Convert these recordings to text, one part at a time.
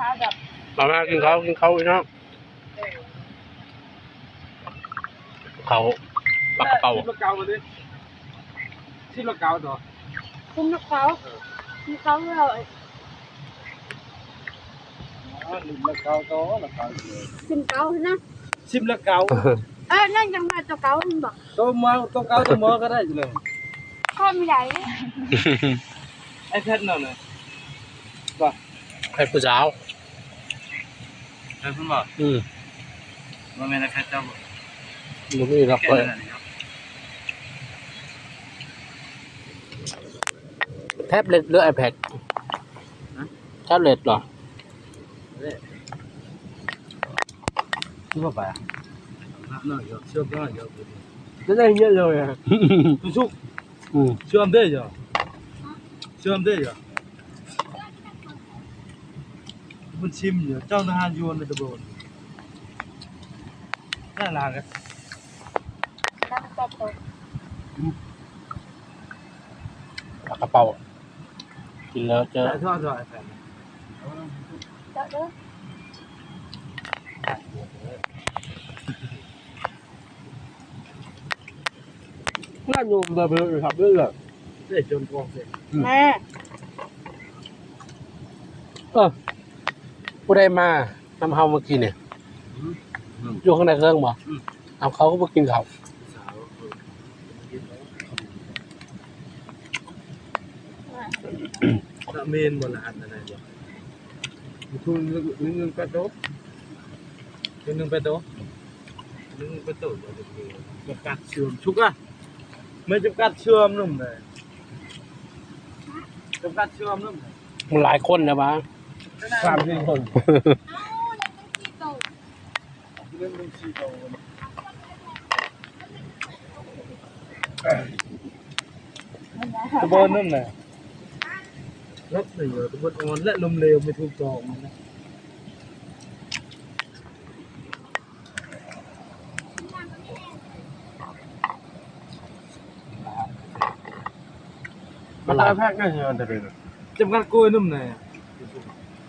ข้าวแบบมามากินเขาวกินเขาวอีกเนาะเขาปลากระเป๋าชิมละเกามาดิชิมละเกาต่อกินเขากินเขาเราอ๋อชิมละเกาต่อละเกาเลยกินเขานะชิมละเกาเออนั่นจังหวะตัวเขาบอกตัวมาตัวเกาตัวหมอก็ได้เลยข้อไม่ได้ไอ้แพทย์นั่นน่ะบ่ให้ผู้สาวไอ้ เพิ่นบ่อืมบ่แม่นไอ้แพทย์เจ้าบ่มันมีรับแก่เปิดนั่นน่ะแท็บเล็ตหรือ iPad แท็บเล็ตเหรอชิมบ่ไปอะน่ะเยอะเชื่อมได้เยอะจะได้เยอะเลยอะทุกทุกอืม เชื่อมได้เยอะเชื่อมได้เยอะ มันชิมเยอะเจ้าทหารยวนเลยตะโบนน่ารักอะตั้งแต่ตัวปลากระเป๋ากินแล้วจะแต่ทอดทอดไอ้แพทย์เจ้าเด้อน่าอยู่แบบเลยครับเรื่อยได้จนกองเสร็จแม่ๆเออ ผู้ใดมานำเฮาเมื่อกี้เนี่ยอยู่ข้างในเครื่องบ่เอาเขาก็มากินเขาวสาวเออกินแล้วละเมนบ่ละอันอะไรบ่ทุนนึงนึงไปโต๊ะนึงไปโต๊ะนึงไปโต๊ะบ่ได้จำกัดเชื่อมชุกอะไม่จำกัดเชื่อมนุ่มเลยจำกัดเชื่อมนุ่มเลยมันหลายคนนะบ้า สามสี่คนเอ้ายังไม่กี่ตัวเรื่องนึงสี่ตัวตะบนนุ่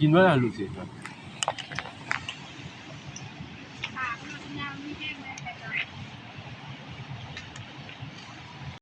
กินว่าอะไรลูกศิษย์